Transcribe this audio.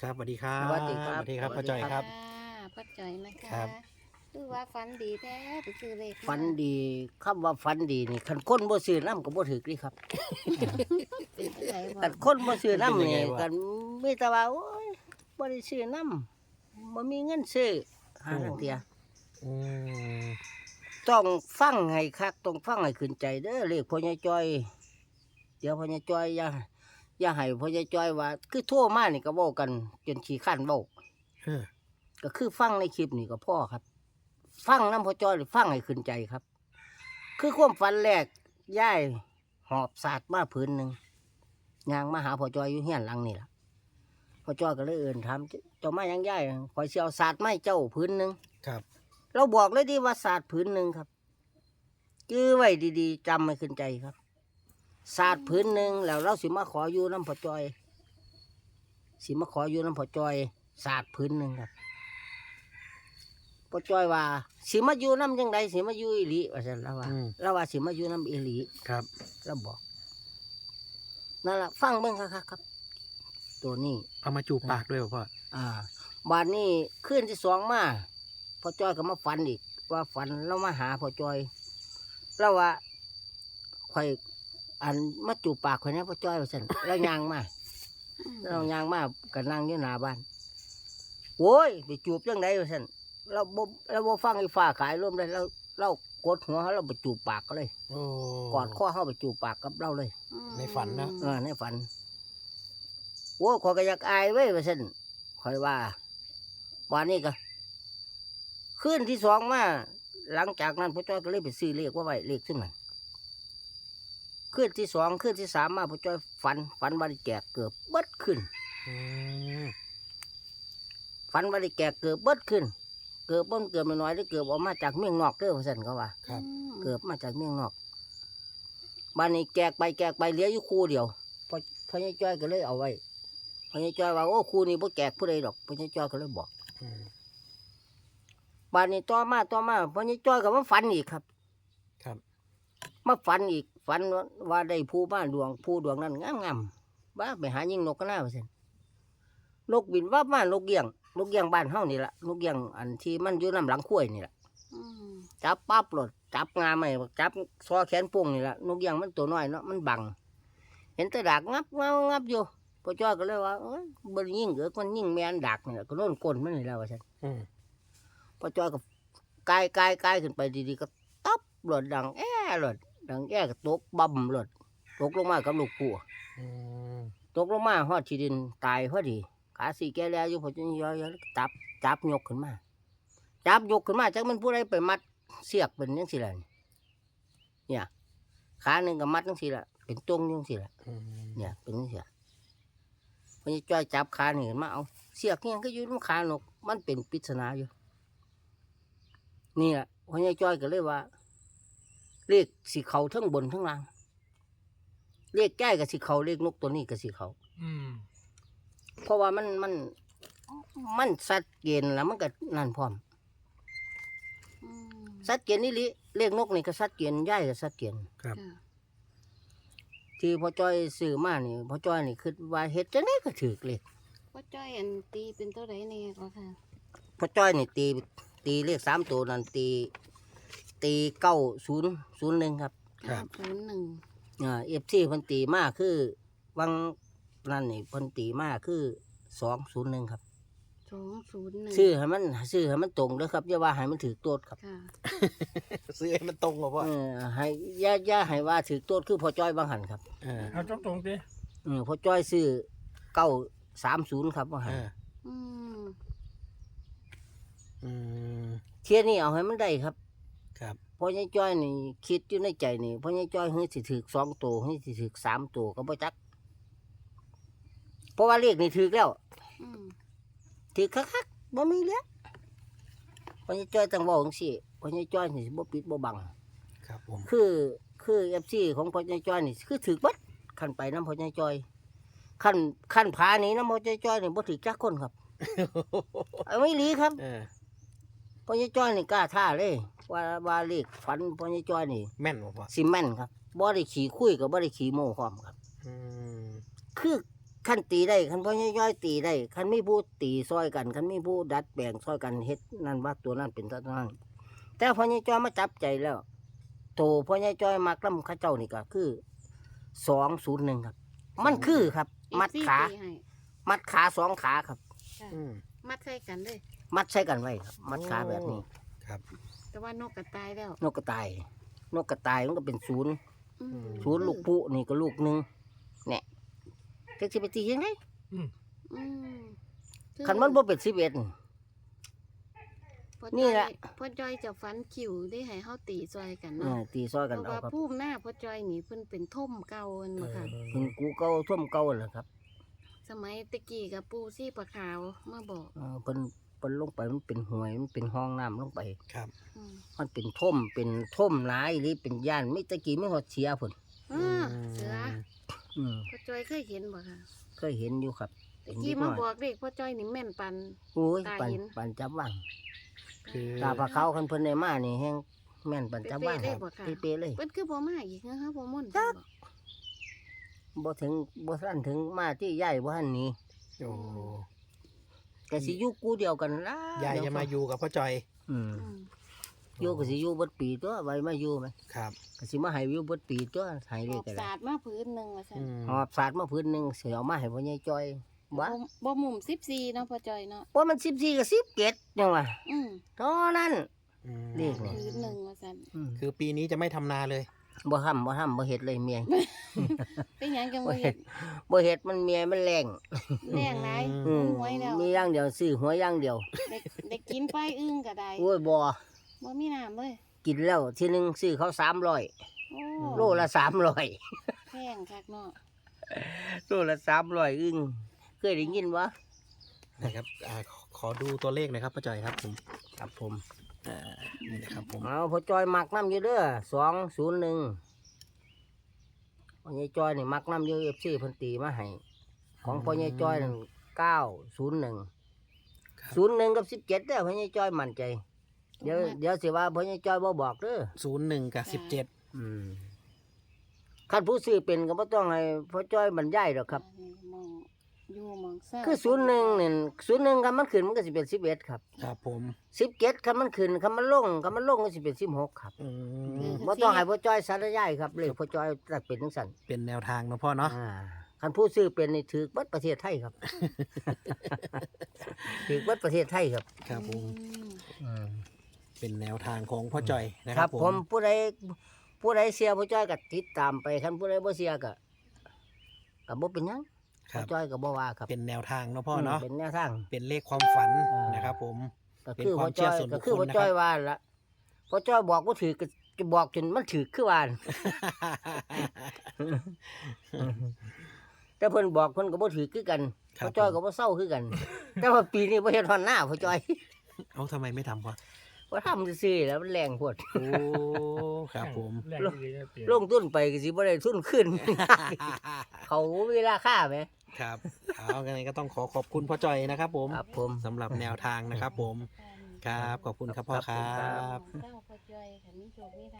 ครับสวัสดีครับสวัสดีครับ สวัสดีครับสวัพ่อสดีจอยครับครับค่ะพ่อจอยนะคะครับคือว่าฝันดีแท้ไปซื้อเลขมาฝันดีคำว่าฝันดีนี่คันคนบ่ซื้อน้ำก็บ่ถือนี่ครับเป็นอะไรบ่คันคนบ่ซื้อน้ำเป็นยังนี่ไงวะ กันมีแต่ว่าโอ้ยบ่ได้ซื้อน้ำบ่มีเงินซื้อหาทางเดียอืมต้องฟังให้คักต้องฟังให้ขึ้นใจเด้อเลขพ่อใหญ่จ้อย เดี๋ยวพ่อใหญ่จ้อยอย่า อย่าให้พ่อใหญ่จ้อยว่า คือโทรมานี่ก็เว้ากัน จนขี้ข้านเว้าเออก็คือฟังในคลิปนี่ก็พ่อครับ ฟังน้ำพ่อจ้อยหรือฟังให้ขึ้นใจครับ คือความฝันแรกย่ายหอบศาสตร์มาผืนหนึ่งยางมาหาพ่อจ้อยอยู่เฮียนหลังนี่ล่ะพ่อจ้อยก็เลยเอื่นถามเจ้ามายังย่ายคอยเสียวศาสตร์ไม่เจ้าผืนหนึ่ง ครับ เราบอกเลยดีว่าศาสตร์ผืนหนึ่งครับ จื้อไว้ดีๆจำให้ขึ้นใจครับ ศาสตร์ผืนหนึ่งแล้วเราสิมาขออยู่น้ำพ่อจ้อย สิมาขออยู่น้ำพ่อจ้อยศาสตร์ผืนหนึ่งครับพ่อจ้อยว่า สิมาอยู่น้ำยังไงสิมาอยู่อีหลีว่าซั่นเราว่าอืม เราว่าสิมาอยู่น้ำอีหลีครับเราบอกนั่นแหละฟังเบิ่งครับครับ ตัวนี้ เอามาจูบปากด้วยเหรอพ่ออ่าบานนี้ขึ้นที่สองมาพ่อจ้อยก็มาฝันอีก ว่าฝันเรามาหาพ่อจ้อย แล้วว่าข่อย อันมาจูบปากข่อยนะพ่อจ้อยว่าซั่นแล้วยางมาอืมเรายางมาก็นั่งอยู่หน้าบ้านโว้ยไปจูบจังไดว่าซั่นเราบ่เราบ่ฟังไอ้ฟ้าขายร่วมเลยเราเรากดหัวเขาเราไปจูบปากก็เลยโอ้กอดข้อเขาไปจูบปากกับเราเลยอืมในฝันนะเออในฝันโอ้ยขอยก็อยากอายไว้ยว่าซั่นข่อยว่าวันนี้ก็คืนที่สองมาหลังจากนั้นพ่อจ้อยก็เลยไปซื้อเลขว่าไว้เลขซึ่งนั้น คืนที่สองคืนที่สามมาพ่อจ้อยฝันฝันว่าได้แก่เกือบเบิดขึ้นอืมฝันว่าได้แก่เกือบเบิดขึ้น เกือบเบิ้เกือบน้อยๆได้เกือบออกมาจากเมียงนอกเด้อว่าซั่นเขาว่า ครับอืมเกือบมาจากเมียงนอกบ้านนี้แกกไปแกกไปเหลืออยู่คู่เดียวพอพอใหญ่จ้อยก็เลยเอาไว้พอใหญ่จ้อยว่าโอ้คู่นี้บ่แกกผู้ใดดอกพอใหญ่จ้อยก็เลยบอกอืมบ้านนี้ต่อมาต่อมาพอใหญ่จ้อยก็มาฝันอีกครับ ครับ มาฝันอีก ฝันว่าว่าได้ผู้บ้านดวงผู้ดวงนั้นงามงามๆบ้าไปหายิงนกก็น่าไปสินนกบินว่าบ้านนกเกี้ยงนกเกี้ยงบ้านเฮานี่ละนกเกี้ยงอันที่มันอยู่น้ำหลังข้วยนี่ละอืมจับปั๊บโหลดจับงาไม่จับซอแขนโป่งนี่ละนกเกี้ยงมันตัวน้อยเนาะมันบัง เห็นแต่ดากงับงับงับอยู่พ่อจ้อยก็เลยว่าเอ้ยบนยิ่งเกิดมันยิ่งแมนดักนี่แหละก็โน่นกลนมันนี่แล้วว่าฉันอืมพ่อจ้อยก็กายกายกายขึ้นไปดีๆก็ตับโหลดดังแอ้โหลด ดังแอ้ก็ตกบั่มโหลดตกลงมากับลูกปูอืมตกลงมาหอดที่ดินตายพอดี ขาสีแก่แล้วอยู่พ่อจ้อยอยๆจับจับยกขึ้นมา จับยกขึ้นมาจักมันผู้ใดไปมัดเสียกเป็นยังสิล่ะนี่เนี่ยขาหนึ่งก็มัดยังสิล่ะเป็นตรงยังสิล่ะ อืมเนี่ยเป็นจังซี่พอจ้อยจับขานี่ขึ้นมาเอาเสียกเนี่ยก็อยู่ในขานกมันเป็นปริศนาอยู่ นี่แหละพอจ้อยก็เลยว่า เลขสีเขาทั้งบนทั้งล่าง เลขแก้กับสีเขาเลขนกตัวนี้กับสีเขาอืมเพราะว่ามันมันมันสัดเกณฑ์แล้วมันก็นั่นพร้อมอืมสัดเกณฑ์นี่ลิเลขนกนี่ก็สัดเกณฑ์ย่ายก็สัดเกณฑ์ครับ ค่ะที่พ่อจ้อยซื้อมานี่พ่อจ้อยนี่คือว่าเฮ็ดจังไดก็ถือเลขพ่อจ้อยอันตีเป็นตัวไหนเนี่ยก็ค่ะพ่อจ้อยนี่ตีตีเลขสามตัวนั่นตี ตีเก้าศูนย์ศูนย์หนึ่งครับครับศูนย์หนึ่งอ่าเอฟซีเพิ่นตีมากคือวังนั่นนี่เพิ่นตีมากคือสองศูนย์หนึ่งครับสองศูนย์หนึ่งซื้อให้มันซื้อให้มันตรงเด้อครับอย่าว่าให้มันถือโตัวครับค่ะซื้อให้มันตรงเหรอพ่อเออให้อย่าอย่าให้ว่าถือโตัวคือพ่อจ้อยบางหันครับเออเอาตรงๆสิเออพ่อจ้อยซื้อเก้าสามศูนย์ครับบางหัเอนออืมอืมเที่ยนี้เอาให้มันได้ครับ ครับพ่อยายจ้อยนี่คิดอยู่ในใจนี่พ่อยายจ้อยเฮ้ยสิถือสองตัวเฮ้ยสิถือสามตัวก็บ่จัก เพราะว่าเลขนี่ถือแล้วอืมถือคักๆบ่มีแล้วพ่อยายจ้อยต้องเว้าจังซี่พ่อยายจ้อยนี่สิบ่ปิดบ่บัง ครับผม คือคือ FC ของพ่อยายจ้อยนี่คือถือบัดคันไปนำพ่อยายจ้อยคันคันผานี้นำพ่อยายจ้อยนี่บ่ถือจักคนครับเอาไม่ลีครับเออพ่อยายจ้อยนี่กล้าท่าเลย ว่าว่าเลขฝันพ่อยายจ้อยนี่แม่นเหรอพ่อสิแม่นครับบ่ได้ขี่คุยกับบ่ได้ขี่โม้พร้อมครับ อืมคือขั้นตีได้ขั้นพ่อย่อยๆตีได้ขั้นมีผู้ตีซอยกันขั้นมีผู้ดัดแปลงซอยกันเฮ็ดนั่นว่าตัวนั้นเป็นตัวนั้นแต่พ่อย่อยๆมาจับใจแล้วโตพ่อย่อยๆมักลำเข้าเจ้านี่ก็คือสองศูนย์หนึ่งครับ มันคือครับ มัดอีกขาสี่ปีให้มัดขาสองขาครับค่ะอืม มัดใส่กันเลย มัดใช้กันไว้ครับ มัดขาแบบนี้ ครับ แต่ว่านกกระตายแล้วนกกระต่าย นกกระต่ายมันก็เป็นศูนย์อืมศูนย์ลูกปุ๊นี่ก็ลูกหนึ่งเนี่ยจะสิไปตียังไงอืมคันมันบ่เป็นสิบเอ็ด พ่อนี่จ้อยแหละ พ่อจอยจะฟันคิวได้ให้เฮาตีซอยกันเอเนาะอตีซอยเพกันราะเอาว่าครับภูมิหน้าพ่อจอยนี่เพิ่นเป็นท่มเก่าอันมาค่ะเป็นกูเก่าท่วมเก่าแหละครับสมัยตะกี้กับปูซี่ปลาขาวมาบอกเออเพิ่น เพิ่นลงไปมันเป็นห่วยมันเป็นห้องน้ำลงไป ครับ อืมมันเป็นท่มเป็นท่มหลายหรือเป็นย่านมิตะกี้ไม่หอดเสียพุ่นอ่าเสืออืมพ่อจอยเคยเห็นบ่ค่ะเคยเห็นอยู่ครับตะกี้มาบอกเด็กพ่อจอยนี่แม่นปัน โอ้ยตาปันเห็น ปันจับว่างคือ ตาปลาเขาคันเพิ่นได้มานี่แฮงแม่นปันจับว่างเป๊ะๆเลยบ่ค่ะ เป๊ะๆเลย เพิ่นคือบ่มาอีกนะคะบ่ม่วนจักบ่บ่ถึงบ่ทันถึงมาที่ยายบ่ทันหนี้โอ้ แต่สิอยู่กูเดียวกันล่ะยายจะมาอยู่กับพ่อจอยอืมอืมอยู่ก็สิอยู่เบิดปีตัวไว้มาอยู่ไหมครับก็สิมาให้อยู่เบิดปีตัวให้หได้อบก็ได้สาดมาพื้นหนึงว่าซั่นอืมหอบสาดมาพื้นหนึงสิเอามาให้พ่อใหญ่จ้อยบ่บ่บ่มุม14เนาะพ่อจอยเนาะว่ามัน14กับ17จังว่าอืมเท่านั้น อืมเลขนี่ พื้นหนึงว่าซั่นอืมคือปีนี้จะไม่ทำนาเลย บ่ทำบ่ทำบ่เฮ็ดเลยเมียเป็นหยังจังบ่บ่เฮ็เฮ็ดดบ่เฮ็ดมันเมียมันแรงแรงหลายอืมหวยแล้วมีอย่างเดียวซื้อหัวอย่างเดียวได้ได้กินไปอึ้งก็ได้โอ้ยบ่บ่มีน้ำเลยกินแล้วทีหนึงซื้อเขา300โอ้โลละ300แพงคักเนาะโลละ300อึ้งเคยได้ยินบ่นะครับอ่าขอขอดูตัวเลขหนะครับพ่อจอยครับผมครับผม อ่านี่นะครับผมเอาพ่อจอยมักน้ำอยู่เด้อ201พ่อใหญ่จอยนี่มักน้ำอยู่ FC เพิ่นตีมาให้ของพ่อใหญ่จอยนั่น901ศูนย์หนึ่งกับสิบเจ็ดเด้อพ่อใหญ่จ้อยมั่นใจ เดี๋ยวเดี๋ยวสิว่าพ่อใหญ่จ้อยบ่บอกเด้อศูนย์หนึ่งกับสิบเจ็ดอืมคันผู้ซื้อเป็นก็บ่ต้องให้พ่อจ้อยบรรยายหรอกครับ อันนี้มองอยู่มองเศร้าคือศูนย์หนึ่งนี่ศูนย์หนึ่งคันมันขึ้นมันก็สิเป็นสิบเอ็ดครับครับผมสิบเจ็ดคันมันขึ้นคันมันลงคันมันลงก็สิเป็นสิบหกครับอืมบ่ต้องให้พ่อจ้อยสารยายครับเลยพ่อจ้อยตักเป็นจังซั่นเป็นแนวทางเนาะพ่อเนาะอ่าคันผู้ซื้อเป็นนี่ถือเบิดประเทศไทยครับ ถือเบิดประเทศไทยครับครับผมอืมอืม เป็นแนวทางของพ่อจอยนะคครัรับบผผมมผู้ใดผู้ใดเสียผู้จ้อยก็ติดตามไปคันผู้ใดบ่เสียก็ก็บ่เป็นหยัง ครัผู้บจ้อยก็บ่ว่าครับเป็นแนวทางเนาะพ่อเนาะมเป็นแนวทาง เป็นเลขความฝันอ่าน นะครับ ผม ก็เป็นคือควาพ่มอจ้อยเชื่อส่วนบุก็คคลคือพ่อจ้อยนะครับว่าละพ่อจ้อยบอกบ่ถือก็จะบอกจนมันถือคือว่าแต่เพิ่นบอกเพิ่นก็บ่ถือคือกันครับพ่อจ้อยก็บ่เศร้าคือกัน แต่ว่าปีนี้บ่เฮ็ดฮอนหน้าพ่อจ้อย เอาทำไมไม่ทำพ่อ ว่าทำซื่อๆแล้วมันแรงโพดโอ้ครับผมแรงดีนะเปลี่ยนลงทุนไปก็สิบ่ได้ทุนขึ้น เขาเวลาค่าไหม ครับเอาไงก็ต้องขอขอบคุณพ่อจอยนะครับผมครับผม สำหรับแนวทางนะครับผม ครับขอบคุณครับพ่อครัครับบเจ้าพ่อจอยคันมีโชคมีลาภ